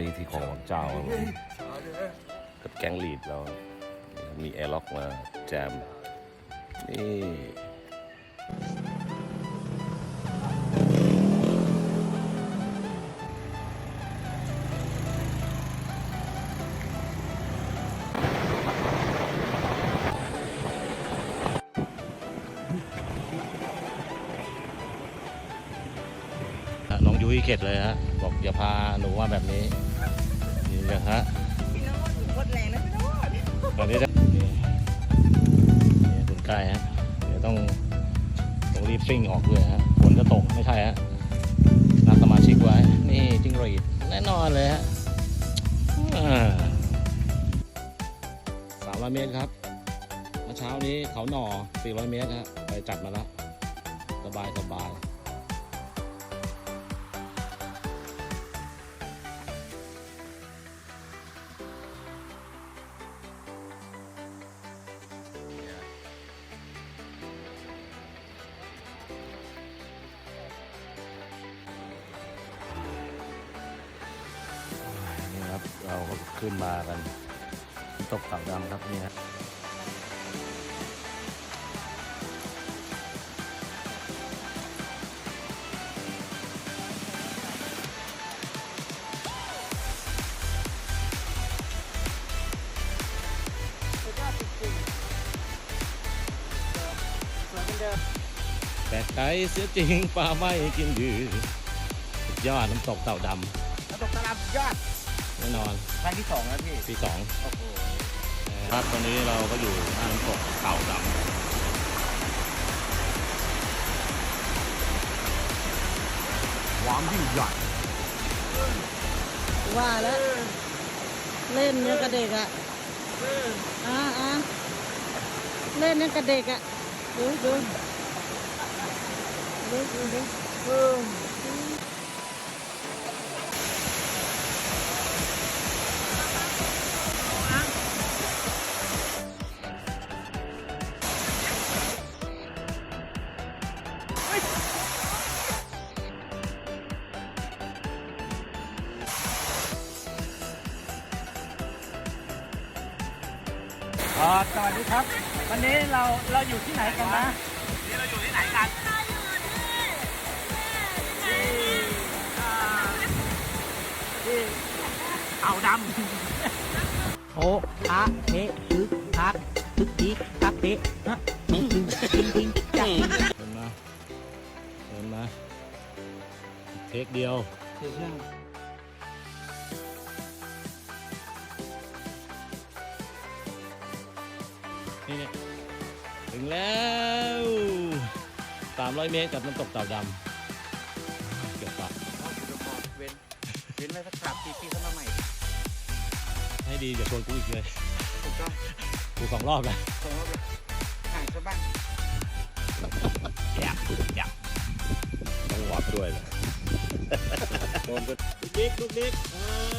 นี้ที่ของวังเจ้าครับผมกับแก๊งลีดเรา มีแอร์ล็อกมาแจม นี่ น้องยุ้ยเข็ดเลยฮะบอกอย่าพาหนูว่าแบบนี้นี่นะฮะพี่โน้ตหมดแรงแล้วพี่โน้ตตอนนี้จะนี่นี่คุณใกล้ฮะเดี๋ยวต้องต้องรีบซิ่งออกเลยฮะฝนจะตกไม่ใช่ฮะนัดสมาชิกไว้ นี่จิงหรีดแน่นอนเลยฮะสามร้อยเมตรครับเมื่อเช้านี้เขาหน่อสี่ร้อยเมตรฮะไปจัดมาแล้ว สบายสบาย เราก็ขึ้นมากัน ตกเต่าดำครับนี่ฮะแต่ไกลเสียจริงปลาไม่กินดือยอดน้ำตกเต่าดน้ำตกตะลับยอด น่นอนครั้งที่สองแล้วพี่ปีสองโอ้โหครับตอนนี้เราก็อยู่หน้าน้ำตกเต่าดำความยิ่งใหญ่ว่าแล้ว เล่นเนี่ยกับเด็กอะอ่าอ่าเล่นเนี่ยกับเด็กอะดูดูดูดูดู อ่าสวัสดีครับ วันนี้เราเราอยู่ที่ไหนกันนะเอาดำโอ้อะเทตึกทักตึกทีตักเตะฮะทิ้งทิ้งทิ้งจังเดินมาเดินมาเทคเดียว นี่เนี่ยถึงแล้ว 300 เมตรกับน้ำตกเต่าดำเกือบตัดเว้นเว้นไว้สักสามปีพี่เข้ามาใหม่ให้ดีอย่าชวนกูอีกเลยถูกต้องกูสองรอบแล้วส่งเข้าไปห่างซะบ้างอยากอยากต้องวัดด้วยเลยโดนก็ลูกนิกลูกนิกเอ้ย